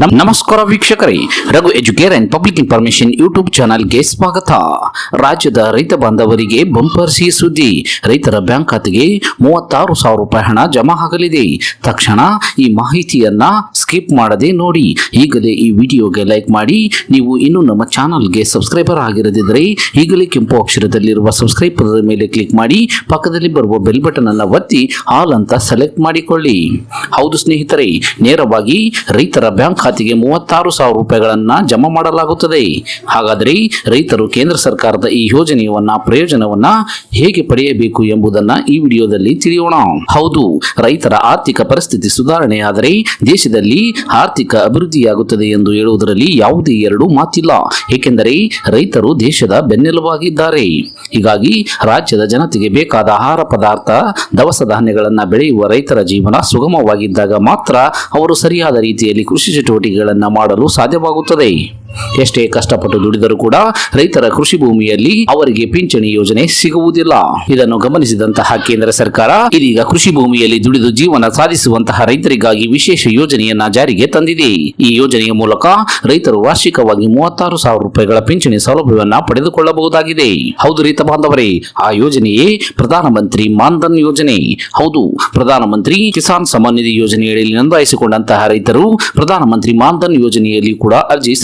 ನಮ್- ನಮಸ್ಕಾರ ವೀಕ್ಷಕರೇ, Raghu Educare and public information YouTube ಚಾನಲ್ಗೆ ಸ್ವಾಗತ. ರಾಜ್ಯದ ರೈತ ಬಾಂಧವರಿಗೆ ಬಂಪರ್ ಸಿ ಸುದ್ದಿ. ರೈತರ ಬ್ಯಾಂಕ್ ಖಾತೆಗೆ ಮೂವತ್ತಾರು ಸಾವಿರ ರೂಪಾಯಿ ಹಣ ಜಮಾ ಆಗಲಿದೆ. ತಕ್ಷಣ ಈ ಮಾಹಿತಿಯನ್ನ ಸ್ಕಿಪ್ ಮಾಡದೆ ನೋಡಿ. ಈಗಲೇ ಈ ವಿಡಿಯೋಗೆ ಲೈಕ್ ಮಾಡಿ. ನೀವು ಇನ್ನೂ ನಮ್ಮ ಚಾನಲ್ಗೆ ಸಬ್ಸ್ಕ್ರೈಬರ್ ಆಗಿರದಿದ್ದರೆ ಈಗಲೇ ಕೆಂಪು ಅಕ್ಷರದಲ್ಲಿರುವ ಸಬ್ಸ್ಕ್ರೈಬ್ ಪದದ ಮೇಲೆ ಕ್ಲಿಕ್ ಮಾಡಿ. ಪಕ್ಕದಲ್ಲಿ ಬರುವ ಬೆಲ್ ಬಟನ್ ಅನ್ನು ಒತ್ತಿ, ಆಲ್ ಅಂತ ಸೆಲೆಕ್ಟ್ ಮಾಡಿಕೊಳ್ಳಿ. ಹೌದು ಸ್ನೇಹಿತರೆ, ನೇರವಾಗಿ ರೈತರ ಬ್ಯಾಂಕ್ ಖಾತೆಗೆ ಮೂವತ್ತಾರು ಸಾವಿರ ರೂಪಾಯಿಗಳನ್ನ ಜಮಾ ಮಾಡಲಾಗುತ್ತದೆ. ಹಾಗಾದರೆ ರೈತರು ಕೇಂದ್ರ ಸರ್ಕಾರದ ಈ ಯೋಜನೆಯವನ್ನ, ಪ್ರಯೋಜನವನ್ನ ಹೇಗೆ ಪಡೆಯಬೇಕು ಎಂಬುದನ್ನ ಈ ವಿಡಿಯೋದಲ್ಲಿ ತಿಳಿಯೋಣ. ಹೌದು, ರೈತರ ಆರ್ಥಿಕ ಪರಿಸ್ಥಿತಿ ಸುಧಾರಣೆಯಾದರೆ ದೇಶದಲ್ಲಿ ಆರ್ಥಿಕ ಅಭಿವೃದ್ಧಿಯಾಗುತ್ತದೆ ಎಂದು ಹೇಳುವುದರಲ್ಲಿ ಯಾವುದೇ ಎರಡು ಮಾತಿಲ್ಲ. ಏಕೆಂದರೆ ರೈತರು ದೇಶದ ಬೆನ್ನೆಲುಬಾಗಿದ್ದಾರೆ. ಹೀಗಾಗಿ ರಾಜ್ಯದ ಜನತೆಗೆ ಬೇಕಾದ ಆಹಾರ ಪದಾರ್ಥ, ದವಸ ಧಾನ್ಯಗಳನ್ನು ಬೆಳೆಯುವ ರೈತರ ಜೀವನ ಸುಗಮವಾಗಿದ್ದಾಗ ಮಾತ್ರ ಅವರು ಸರಿಯಾದ ರೀತಿಯಲ್ಲಿ ಕೃಷಿ ಚಟುವಟಿಕೆಗಳನ್ನು ಮಾಡಲು ಸಾಧ್ಯವಾಗುತ್ತದೆ. ಎಷ್ಟೇ ಕಷ್ಟಪಟ್ಟು ದುಡಿದರೂ ಕೂಡ ರೈತರ ಕೃಷಿ ಭೂಮಿಯಲ್ಲಿ ಅವರಿಗೆ ಪಿಂಚಣಿ ಯೋಜನೆ ಸಿಗುವುದಿಲ್ಲ. ಇದನ್ನು ಗಮನಿಸಿದಂತಹ ಕೇಂದ್ರ ಸರ್ಕಾರ ಇದೀಗ ಕೃಷಿ ಭೂಮಿಯಲ್ಲಿ ದುಡಿದು ಜೀವನ ಸಾಧಿಸುವಂತಹ ರೈತರಿಗಾಗಿ ವಿಶೇಷ ಯೋಜನೆಯನ್ನ ಜಾರಿಗೆ ತಂದಿದೆ. ಈ ಯೋಜನೆಯ ಮೂಲಕ ರೈತರು ವಾರ್ಷಿಕವಾಗಿ ಮೂವತ್ತಾರು ಸಾವಿರ ರೂಪಾಯಿಗಳ ಪಿಂಚಣಿ ಸೌಲಭ್ಯವನ್ನ ಪಡೆದುಕೊಳ್ಳಬಹುದಾಗಿದೆ. ಹೌದು ರೈತ ಬಾಂಧವರೇ, ಆ ಯೋಜನೆಯೇ ಪ್ರಧಾನಮಂತ್ರಿ ಮಾನ್ಧನ್ ಯೋಜನೆ. ಹೌದು, ಪ್ರಧಾನಮಂತ್ರಿ ಕಿಸಾನ್ ಸಮ್ಮಾನ್ ನಿಧಿ ಯೋಜನೆಯಲ್ಲಿ ನೋಂದಾಯಿಸಿಕೊಂಡಂತಹ ರೈತರು ಪ್ರಧಾನಮಂತ್ರಿ ಮಾನ್ಧನ್ ಯೋಜನೆಯಲ್ಲಿ ಕೂಡ ಅರ್ಜಿ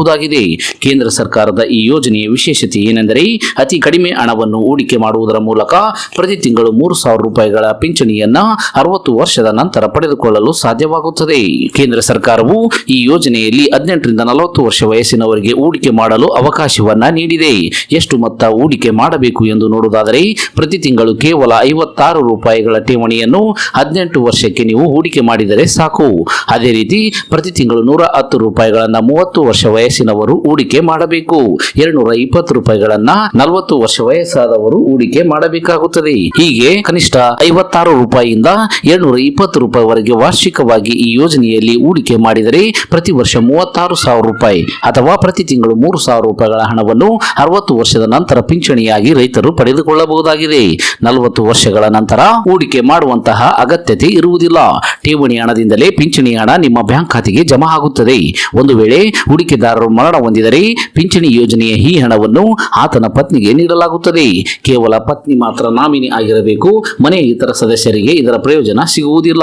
ಸಲ್ಲಿಸಬಹುದಾಗಿದೆ ಕೇಂದ್ರ ಸರ್ಕಾರದ ಈ ಯೋಜನೆಯ ವಿಶೇಷತೆ ಏನೆಂದರೆ ಅತಿ ಕಡಿಮೆ ಹಣವನ್ನು ಹೂಡಿಕೆ ಮಾಡುವುದರ ಮೂಲಕ ಪ್ರತಿ ತಿಂಗಳು ಮೂರು ಸಾವಿರ ರೂಪಾಯಿಗಳ ಪಿಂಚಣಿಯನ್ನ ಅರವತ್ತು ವರ್ಷದ ನಂತರ ಪಡೆದುಕೊಳ್ಳಲು ಸಾಧ್ಯವಾಗುತ್ತದೆ. ಕೇಂದ್ರ ಸರ್ಕಾರವು ಈ ಯೋಜನೆಯಲ್ಲಿ ಹದಿನೆಂಟರಿಂದ ನಲವತ್ತು ವರ್ಷ ವಯಸ್ಸಿನವರಿಗೆ ಹೂಡಿಕೆ ಮಾಡಲು ಅವಕಾಶವನ್ನ ನೀಡಿದೆ. ಎಷ್ಟು ಮೊತ್ತ ಹೂಡಿಕೆ ಮಾಡಬೇಕು ಎಂದು ನೋಡುವುದಾದರೆ ಪ್ರತಿ ತಿಂಗಳು ಕೇವಲ ಐವತ್ತಾರು ರೂಪಾಯಿಗಳ ಠೇವಣಿಯನ್ನು ಹದಿನೆಂಟು ವರ್ಷಕ್ಕೆ ನೀವು ಹೂಡಿಕೆ ಮಾಡಿದರೆ ಸಾಕು. ಅದೇ ರೀತಿ ಪ್ರತಿ ತಿಂಗಳು ನೂರ ಹತ್ತು ರೂಪಾಯಿಗಳನ್ನ ಮೂವತ್ತು ವರ್ಷ ವಯಸ್ಸಿನವರು ಹೂಡಿಕೆ ಮಾಡಬೇಕು. ಎರಡ್ನೂರ ಇಪ್ಪತ್ತು ರೂಪಾಯಿಗಳನ್ನ ನಲವತ್ತು ವರ್ಷ ವಯಸ್ಸಾದವರು ಹೂಡಿಕೆ ಮಾಡಬೇಕಾಗುತ್ತದೆ. ಹೀಗೆ ಕನಿಷ್ಠ ಐವತ್ತಾರು ರೂಪಾಯಿಯಿಂದ ಎರಡ್ನೂರ ಇಪ್ಪತ್ತು ರೂಪಾಯಿವರೆಗೆ ವಾರ್ಷಿಕವಾಗಿ ಈ ಯೋಜನೆಯಲ್ಲಿ ಹೂಡಿಕೆ ಮಾಡಿದರೆ ಪ್ರತಿ ವರ್ಷ ಮೂವತ್ತಾರು ಸಾವಿರ ರೂಪಾಯಿ ಅಥವಾ ಪ್ರತಿ ತಿಂಗಳು ಮೂರು ಸಾವಿರ ರೂಪಾಯಿಗಳ ಹಣವನ್ನು ಅರವತ್ತು ವರ್ಷದ ನಂತರ ಪಿಂಚಣಿಯಾಗಿ ರೈತರು ಪಡೆದುಕೊಳ್ಳಬಹುದಾಗಿದೆ. ನಲವತ್ತು ವರ್ಷಗಳ ನಂತರ ಹೂಡಿಕೆ ಮಾಡುವಂತಹ ಅಗತ್ಯತೆ ಇರುವುದಿಲ್ಲ. ಠೇವಣಿ ಹಣದಿಂದಲೇ ಪಿಂಚಣಿ ಹಣ ನಿಮ್ಮ ಬ್ಯಾಂಕ್ ಖಾತೆಗೆ ಜಮಾ ಆಗುತ್ತದೆ. ಒಂದು ವೇಳೆ ಹೂಡಿಕೆದಾರರು ಮರಣ ಹೊಂದಿದರೆ ಪಿಂಚಣಿ ಯೋಜನೆಯ ಈ ಹಣವನ್ನು ಆತನ ಪತ್ನಿಗೆ ನೀಡಲಾಗುತ್ತದೆ. ಕೇವಲ ಪತ್ನಿ ಮಾತ್ರ ನಾಮಿನಿ ಆಗಿರಬೇಕು. ಮನೆಯ ಇತರ ಸದಸ್ಯರಿಗೆ ಇದರ ಪ್ರಯೋಜನ ಸಿಗುವುದಿಲ್ಲ.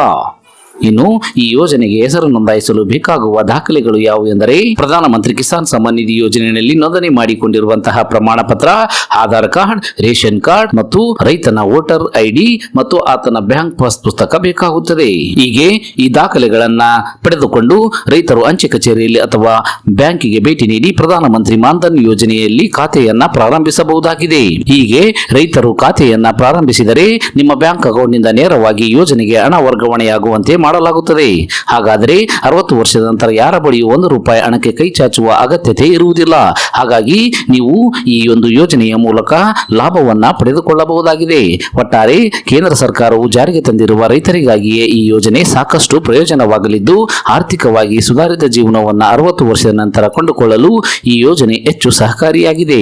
ಇನ್ನು ಈ ಯೋಜನೆಗೆ ಹೆಸರು ನೋಂದಾಯಿಸಲು ಬೇಕಾಗುವ ದಾಖಲೆಗಳು ಯಾವುವು ಎಂದರೆ ಪ್ರಧಾನಮಂತ್ರಿ ಕಿಸಾನ್ ಸಮ್ಮಾನ್ ನಿಧಿ ಯೋಜನೆಯಲ್ಲಿ ನೋಂದಣಿ ಮಾಡಿಕೊಂಡಿರುವಂತಹ ಪ್ರಮಾಣ ಪತ್ರ, ಆಧಾರ್ ಕಾರ್ಡ್, ರೇಷನ್ ಕಾರ್ಡ್ ಮತ್ತು ರೈತನ ವೋಟರ್ ಐಡಿ ಮತ್ತು ಆತನ ಬ್ಯಾಂಕ್ ಪಾಸ್ ಪುಸ್ತಕ ಬೇಕಾಗುತ್ತದೆ. ಹೀಗೆ ಈ ದಾಖಲೆಗಳನ್ನ ಪಡೆದುಕೊಂಡು ರೈತರು ಅಂಚೆ ಕಚೇರಿಯಲ್ಲಿ ಅಥವಾ ಬ್ಯಾಂಕಿಗೆ ಭೇಟಿ ನೀಡಿ ಪ್ರಧಾನಮಂತ್ರಿ ಮಾನ್ಧನ್ ಯೋಜನೆಯಲ್ಲಿ ಖಾತೆಯನ್ನ ಪ್ರಾರಂಭಿಸಬಹುದಾಗಿದೆ. ಹೀಗೆ ರೈತರು ಖಾತೆಯನ್ನ ಪ್ರಾರಂಭಿಸಿದರೆ ನಿಮ್ಮ ಬ್ಯಾಂಕ್ ಅಕೌಂಟ್ನಿಂದ ನೇರವಾಗಿ ಯೋಜನೆಗೆ ಹಣ ವರ್ಗಾವಣೆಯಾಗುವಂತೆ ಮಾಡಲಾಗುತ್ತದೆ. ಹಾಗಾದರೆ ಅರವತ್ತು ವರ್ಷದ ನಂತರ ಯಾರ ಬಳಿಯೂ ಒಂದು ರೂಪಾಯಿ ಹಣಕ್ಕೆ ಕೈ ಚಾಚುವ ಅಗತ್ಯತೆ ಇರುವುದಿಲ್ಲ. ಹಾಗಾಗಿ ನೀವು ಈ ಒಂದು ಯೋಜನೆಯ ಮೂಲಕ ಲಾಭವನ್ನ ಪಡೆದುಕೊಳ್ಳಬಹುದಾಗಿದೆ. ಒಟ್ಟಾರೆ ಕೇಂದ್ರ ಸರ್ಕಾರವು ಜಾರಿಗೆ ತಂದಿರುವ ರೈತರಿಗಾಗಿಯೇ ಈ ಯೋಜನೆ ಸಾಕಷ್ಟು ಪ್ರಯೋಜನವಾಗಲಿದ್ದು, ಆರ್ಥಿಕವಾಗಿ ಸುಧಾರಿತ ಜೀವನವನ್ನು ಅರವತ್ತು ವರ್ಷದ ನಂತರ ಕೊಂಡುಕೊಳ್ಳಲು ಈ ಯೋಜನೆ ಹೆಚ್ಚು ಸಹಕಾರಿಯಾಗಿದೆ.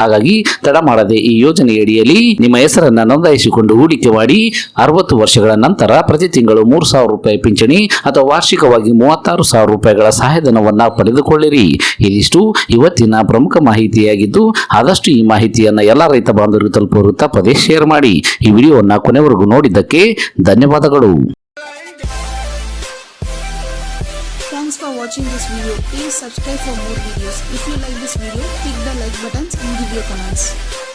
ಹಾಗಾಗಿ ತಡ ಮಾಡದೆ ಈ ಯೋಜನೆಯಡಿಯಲ್ಲಿ ನಿಮ್ಮ ಹೆಸರನ್ನು ನೋಂದಾಯಿಸಿಕೊಂಡು ಹೂಡಿಕೆ ಮಾಡಿ ಅರವತ್ತು ವರ್ಷಗಳ ನಂತರ ಪ್ರತಿ ತಿಂಗಳು ಮೂರು ಸಾವಿರ ರೂಪಾಯಿ ಪಿಂಚಣಿ ಅಥವಾ ವಾರ್ಷಿಕವಾಗಿ ಮೂವತ್ತಾರು ಸಾವಿರ ರೂಪಾಯಿಗಳ ಸಹಾಯಧನವನ್ನು ಪಡೆದುಕೊಳ್ಳಿರಿ ಇದಿಷ್ಟು ಇವತ್ತಿನ ಪ್ರಮುಖ ಮಾಹಿತಿಯಾಗಿದ್ದು ಆದಷ್ಟು ಈ ಮಾಹಿತಿಯನ್ನು ಎಲ್ಲ ರೈತ ಬಾಂಧವರಿಗೆ ತಲುಪಿರುತ್ತಾ ಪದೇ ಶೇರ್ ಮಾಡಿ ಈ ವಿಡಿಯೋವನ್ನು ಕೊನೆವರೆಗೂ ನೋಡಿದ್ದಕ್ಕೆ ಧನ್ಯವಾದಗಳು Thanks for watching this video. Please subscribe for more videos. If you like this video, click the like buttons and give your comments.